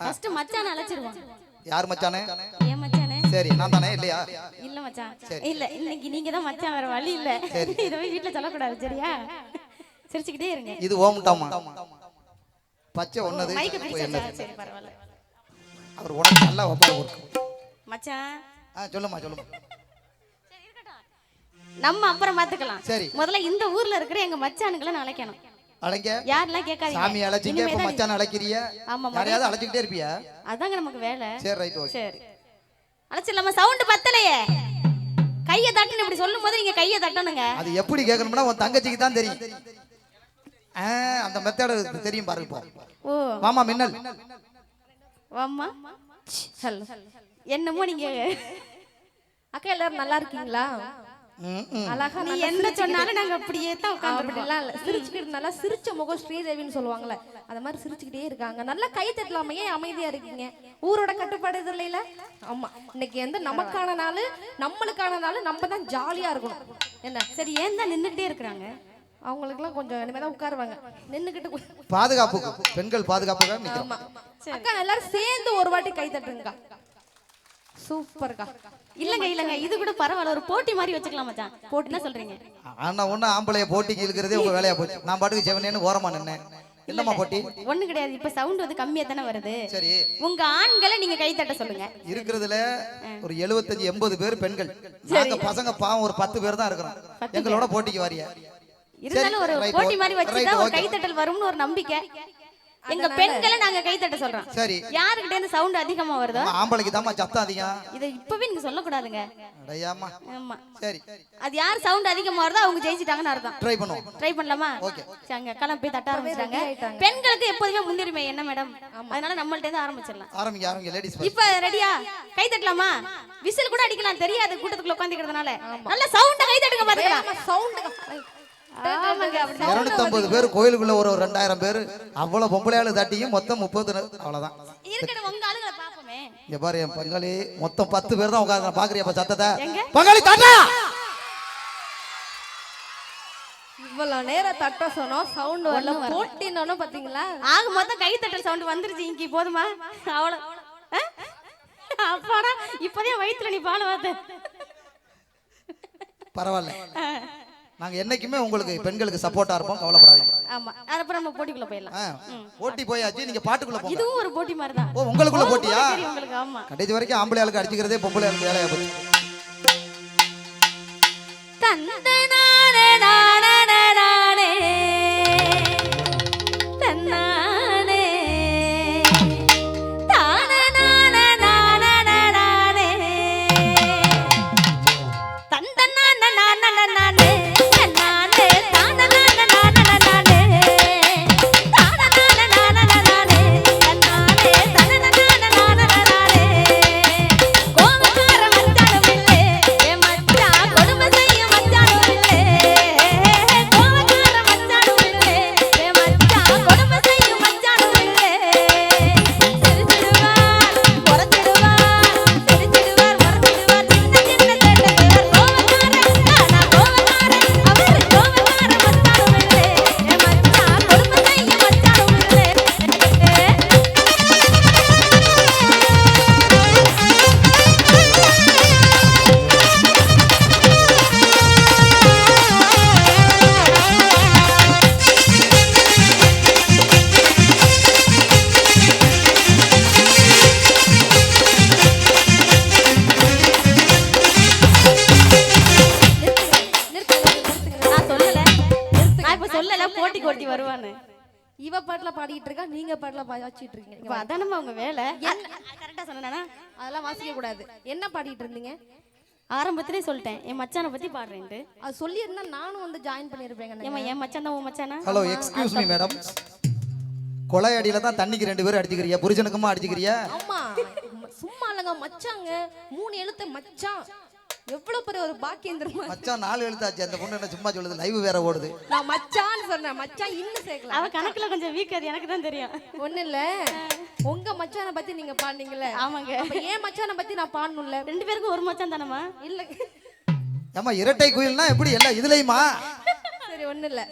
First மச்சான் அழைச்சிருவோம். யார் மச்சானே? ஏன் மச்சானே. சரி நான் தானே இல்லையா? இல்ல மச்சான். இல்ல இன்னைக்கு நீங்க தான் மச்சான் வேற வழி இல்ல. இத போய் வீட்ல சொல்லக்கூடாது சரியா? சிரிச்சுக்கிட்டே இருங்க. இது ஓமுட்டாமா பச்சை ஒன்னது. மைக்க பிடிச்சா சரி பரவாயில்ல. அவர் உனக்கு நல்லா ஒப்பா கொடுக்கும் மச்சான். ஆ சொல்லுமா சொல்லுமா நம்ம அப்புறம் பாத்துக்கலாம். சரி. முதல்ல இந்த ஊர்ல இருக்கிற எங்க மச்சானுங்களை நான் அழைக்கணும். அழைங்க யாரெல்லாம் கேட்காதீங்க. சாமி அழைச்சிங்க இப்ப மச்சான் அழைக்கிறிய? யாரையாவது அழைச்சிக்கிட்டே இருப்பியா? அதாங்க நமக்கு வேலை. சரி ரைட் ஓகே சரி. அழைச்சிடலாமா? சவுண்ட் பத்தலையே. கையை தட்டணும் இப்படி சொல்லும் போது நீங்க கையை தட்டணுங்க. அது எப்படி கேட்கணும்னா உன் தங்கச்சிக்கு தான் தெரியும். அந்த மெத்தட் தெரியும் பாரு இப்போ. ஓ. மாமா மின்னல். ஹலோ. என்னமோ நீங்க அக்கா எல்லாரும் நல்லா இருக்கீங்களா. அழகா நீ என்ன சொன்னாலும் நாங்க அப்படியே தான் உட்காந்துருக்கோம் அப்படிலாம் இல்ல. சிரிச்சுக்கிட்டு நல்லா சிரிச்ச முகம் ஸ்ரீதேவின்னு சொல்லுவாங்கல்ல. அந்த மாதிரி சிரிச்சுக்கிட்டே இருக்காங்க. நல்லா கை தட்டலாமே? ஏன் அமைதியா இருக்கீங்க? ஊரோட கட்டுப்பாடு இது இல்லைல ஆமா. இன்னைக்கு வந்து நமக்கான நாள் நம்மளுக்கான நாள் நம்ம தான் ஜாலியா இருக்கணும். என்ன? சரி ஏன் தான் நின்றுட்டே இருக்கிறாங்க? அவங்களுக்குலாம் கொஞ்சம் இனிமே தான் உட்காருவாங்க. நின்னுக்கிட்டு பாதுகாப்புக்கு பெண்கள் பாதுகாப்புக்காக நிக்கிறோம். அக்கா எல்லாரும் சேர்ந்து ஒரு வாட்டி கை தட்டுங்கக்கா. சூப்பர்க்கா. இல்லங்க இல்லங்க இது கூட பரவாயில்ல. ஒரு போட்டி மாதிரி வச்சுக்கலாம் மச்சான். போட்டி என்ன சொல்றீங்க? ஆனா ஒண்ணு ஆம்பளைய போட்டிக்கு இழுக்கிறதே உங்க வேலையா போச்சு. நான் பாட்டுக்கு செவனேன்னு ஓரமா நின்னேன். என்னம்மா போட்டி? ஒண்ணு கிடையாது. இப்ப சவுண்ட் வந்து கம்மியா தானே வருது. சரி. உங்க ஆண்களை நீங்க கை தட்ட சொல்லுங்க. இருக்கிறதுல ஒரு எழுபத்தஞ்சு எண்பது பேர் பெண்கள். நாங்க பசங்க பாவம் ஒரு பத்து பேர் தான் இருக்கிறோம். எங்களோட போட்டிக்கு வாரிய? இருந்தாலும் ஒரு போட்டி மாதிரி வச்சுதான் ஒரு. கைத்தட்டல் வரும்னு ஒரு நம்பிக்கை. எங்க பெண்களை நாங்க கைத்தட்ட சொல்றோம். சரி. யாருக்கிட்ட இருந்து சவுண்ட் அதிகமா வருதோ? ஆம்பளைக்கு தாம்மா சத்தம் அதிகம். இதை இப்பவே நீங்க சொல்லக்கூடாதுங்க. அடையாமா ஆமா. சரி. அது யார் சவுண்ட் அதிகமா வருதோ அவங்க ஜெயிச்சிட்டாங்கன்னு அர்த்தம். ட்ரை பண்ணுவோம். ட்ரை பண்ணலாமா? Okay. சரி, அங்க கிளம்பி போய் தட்ட ஆரம்பிச்சாங்க. பெண்களுக்கு எப்போதுமே முன்னுரிமை என்ன மேடம் அதனால நம்மள்ட்ட இருந்து ஆரம்பிச்சிடலாம். ஆரம்பிங்க ஆரம்பிங்க லேடிஸ் இப்ப ரெடியா கை தட்டலாமா? விசில் கூட அடிக்கலாம் தெரியாது கூட்டத்துக்குள்ள உட்காந்துக்கிறதுனால நல்ல சவுண்ட கை தட்டுங்க பாத்துக்கலாம் அப்படி இருநூத்தம்பது பேர் கோயிலுக்குள்ள ஒரு ஒரு ரெண்டாயிரம் பேர். அவ்வளவு பொம்பளையாளு தட்டியும் மொத்தம் முப்பது அவ்வளவுதான். இருக்கட்டும் உங்க ஆளுங்களை பாப்போமே இங்க பாரு என் பங்காளி. மொத்தம் பத்து பேர் தான் உட்காந்து பாக்குறியா இப்ப சத்தத்தை? எங்க? பங்காளி தாட்டா! இவ்வளவு நேரம் தட்ட சொன்னோம் சவுண்ட் வரல. போட்டினோம் பாத்தீங்களா? ஆக மொத்தம் கை தட்டல் சவுண்ட் வந்துருச்சு. இங்க போதுமா? அவ்வளவு? அப்பாடா இப்பதான் வயித்துல நீ பால் வாத்த. பரவாயில்ல. நாங்க என்னைக்குமே உங்களுக்கு பெண்களுக்கு சப்போர்ட்டா இருப்போம் கவலைப்படாதீங்க. ஆமா. அதுக்கப்புறம் நம்ம போட்டிக்குள்ள போயிடலாம். போட்டி போயாச்சு நீங்க பாட்டுக்குள்ள போங்க. இதுவும் ஒரு போட்டி மாதிரி தான் ஓ உங்களுக்குள்ள போட்டியா? உங்களுக்கு ஆமா. கடைசி வரைக்கும் ஆம்பளை ஆளுக்கு அடிச்சுக்கிறதே பொம்பளை ஆளுக்கு வேலையா போச்சு. தந்தனானே சொல்லல போட்டி கொட்டி வருவான்னு இவ பாட்டுல பாடிட்டு இருக்கா நீங்க பாட்டுல பாடிச்சிட்டு இருக்கீங்க. இப்ப அதானமா உங்க வேலை? கரெக்டா சொன்னேனா? அதெல்லாம் வாசிக்க கூடாது. என்ன பாடிட்டு இருந்தீங்க? ஆரம்பத்திலே சொல்லிட்டேன் என் மச்சானை பத்தி பாடுறேன்ட்டு. அது சொல்லியிருந்தா நானும் வந்து ஜாயின் பண்ணிருப்பேங்க ஏமா என் மச்சான் தான் உன் மச்சானா? ஹலோ எக்ஸ்கியூஸ் மீ மேடம் கொலை அடியில தான் தண்ணிக்கு ரெண்டு பேரும் அடிச்சுக்கிறியா? புருஷனுக்குமா அடிச்சுக்கிறியா? ஆமா. சும்மா இல்லைங்க மச்சாங்க. மூணு எழுத்து மச்சான். எவ்வளவு பெரிய ஒரு பாக்கியம் தெரியுமா மச்சான் நாலு எழுத்தாச்சு. அந்த பொண்ணு என்ன சும்மா சொல்லுது? லைவ் வேற ஓடுது. நான் மச்சான்னு சொன்னேன். மச்சான் இன்னும் சேர்க்கல. அவ கணக்குல கொஞ்சம் வீக் அது. எனக்கு தான் தெரியும். ஒண்ணு இல்ல. உங்க மச்சானை பத்தி நீங்க பாடுனீங்கல்ல. ஆமாங்க. அப்ப ஏன் மச்சானை பத்தி நான் பாடணும்ல. ரெண்டு பேருக்கும் ஒரு மச்சான் தானமா இல்ல. ஏமா இரட்டை குயில்னா எப்படி? எல்லாம் இதுலயுமா? சரி ஒண்ணு இல்ல.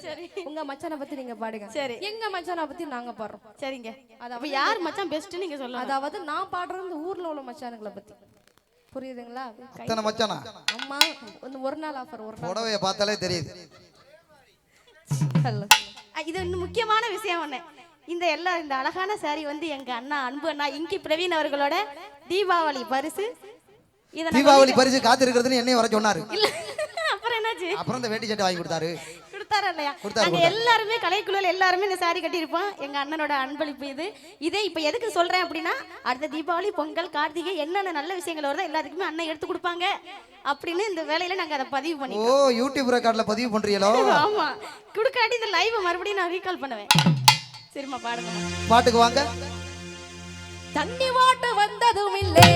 உங்க மச்சானை பத்தி நீங்க பாடுங்க. சரி. எங்க மச்சானை பத்தி நாங்க பாடுறோம். சரிங்க. அதாவது அப்ப யார் மச்சான் பெஸ்ட் நீங்க சொல்லலாம் அதாவது நான் பாடுறது ஊர்ல உள்ள மச்சானுங்களை பத்தி. புரியுதுங்களா? அத்தனை மச்சானா? அம்மா வந்து ஒரு நாள் ஆஃபர் ஒரு நாள் புடவைய பார்த்தாலே தெரியுது. இது இன்னும் முக்கியமான விஷயம் ஒண்ணு. இந்த எல்லா இந்த அழகான saree வந்து எங்க அண்ணா அன்பு அண்ணா இங்கி பிரவீன் அவர்களோட தீபாவளி பரிசு. தீபாவளி பரிசு காத்திருக்கிறதுன்னு என்னையும் வர சொன்னாரு. இல்ல அப்புறம் என்னாச்சு? அப்புறம் இந்த வேட்டி சட்டை வாங்கி கொடுத்தாரு. கொடுத்தாரா இல்லையா நாங்க எல்லாருமே கலைக்குழுல எல்லாருமே இந்த saree கட்டியிருப்போம். எங்க அண்ணனோட அன்பளிப்பு இது. இதே இப்ப எதுக்கு சொல்றேன் அப்படின்னா அடுத்த தீபாவளி பொங்கல் கார்த்திகை என்னென்ன நல்ல விஷயங்கள் வருதோ எல்லாத்துக்குமே அண்ணன் எடுத்து கொடுப்பாங்க அப்படின்னு இந்த வேலையில நாங்க அதை பதிவு பண்ணி ஓ யூடியூப் ரெக்கார்ட்ல பதிவு பண்றீங்களோ? ஆமா. குடுக்காட்டி இந்த லைவ் மறுபடியும் நான் ரீகால் பண்ணுவேன். சரிம்மா பாடுங்க. பாட்டுக்கு வாங்க. தண்ணி வாட்டு வந்ததும் இல்லை.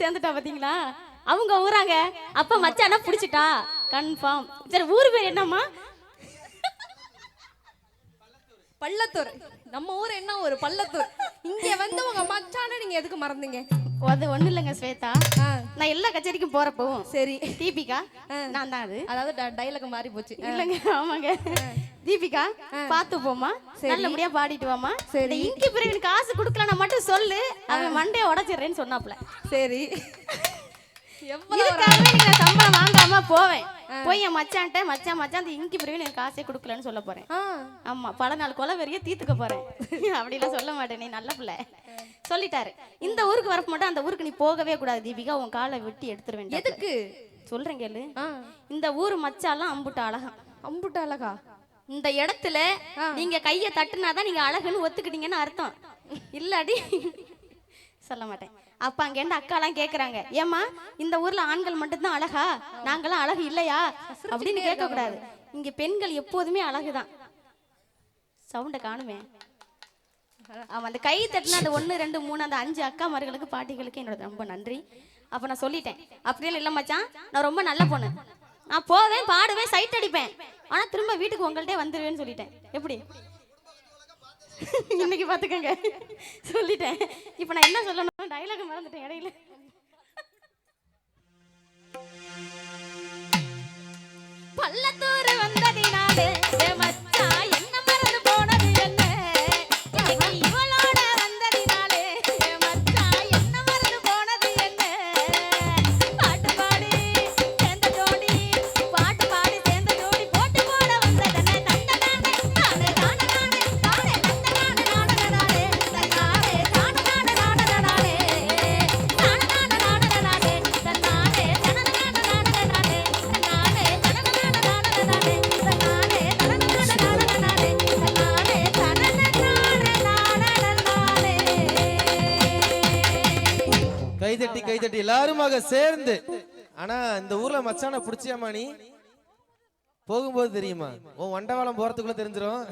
சேர்ந்துட்டா பாத்தீங்களா? அவங்க ஊறாங்க அப்ப மச்சானா புடிச்சிட்டா. கன்ஃபார்ம் சரி ஊர் பேர் என்னம்மா? பள்ளத்தூர். நம்ம ஊர் என்ன ஒரு பள்ளத்தூர். இங்க வந்து உங்க மச்சான நீங்க எதுக்கு மறந்தீங்க? அது ஒண்ணு இல்லைங்க ஸ்வேதா. நான் எல்லா கச்சேரிக்கும் போறப்பவும் சரி. தீபிகா நான் தான் அது. அதாவது டைலாக் மாறி போச்சு. இல்லங்க ஆமாங்க. தீபிகா பாத்து போமா நல்லபடியா பாடிட்டு வாமா சரி. இங்கி பிறகு காசு கொடுக்கலன்னா மட்டும் சொல்லு. அவன் மண்டைய உடைச்சிடுறேன்னு சொன்னாப்ல. சரி. இதுக்காகவே நீங்க சம்பளம் வாங்காம போவேன். போய் என் மச்சான்ட்ட மச்சான் மச்சான் அந்த இங்கி பிறகு எனக்கு காசே கொடுக்கலன்னு சொல்ல போறேன். ஆமா பல நாள் கொலை வெறிய தீத்துக்க போறேன். அப்படிலாம் சொல்ல மாட்டேன் நீ நல்ல பிள்ளை. சொல்லிட்டாரு. இந்த ஊருக்கு வரப்ப மட்டும் அந்த ஊருக்கு நீ போகவே கூடாது தீபிகா. உன் காலை வெட்டி எடுத்துருவேன் எதுக்கு? சொல்றேன் கேளு. இந்த ஊர் மச்சாலாம் அம்புட்ட அழகா அம்புட்டு அழகா? இந்த இடத்துல நீங்க கைய தட்டுனாதான் நீங்க அழகுன்னு ஒத்துக்கிட்டீங்கன்னு அர்த்தம். இல்லாடி சொல்ல மாட்டேன். அப்ப அங்கேருந்து அக்காலாம் கேட்குறாங்க ஏமா இந்த ஊர்ல ஆண்கள் மட்டும்தான் அழகா? நாங்களாம் அழகு இல்லையா? அப்படின்னு கேட்க கூடாது. இங்க பெண்கள் எப்போதுமே அழகுதான். சவுண்ட காணுமே. அவன் அந்த கை தட்டின அந்த ஒன்று ரெண்டு மூணு அந்த அஞ்சு மார்களுக்கு பாட்டிகளுக்கு என்னோட ரொம்ப நன்றி. அப்போ நான் சொல்லிட்டேன். அப்படியே இல்லை மச்சான். நான் ரொம்ப நல்ல பொண்ணு. நான் போவேன் பாடுவேன் சைட் அடிப்பேன். ஆனா திரும்ப வீட்டுக்கு உங்கள்கிட்ட வந்துருவேன்னு சொல்லிட்டேன். எப்படி? இன்னைக்கு பார்த்துக்கோங்க சொல்லிட்டேன். இப்போ நான் என்ன சொல்லணும் டைலாக் மறந்துட்டேன் இடையில. பள்ளத்தூர் வந்ததினாலே கைதட்டி எல்லாருமாக சேர்ந்து. ஆனா இந்த ஊர்ல மச்சான புடிச்சியாமா நீ? போகும்போது தெரியுமா? உன் வண்டவாளம் போறதுக்குள்ள தெரிஞ்சிடும்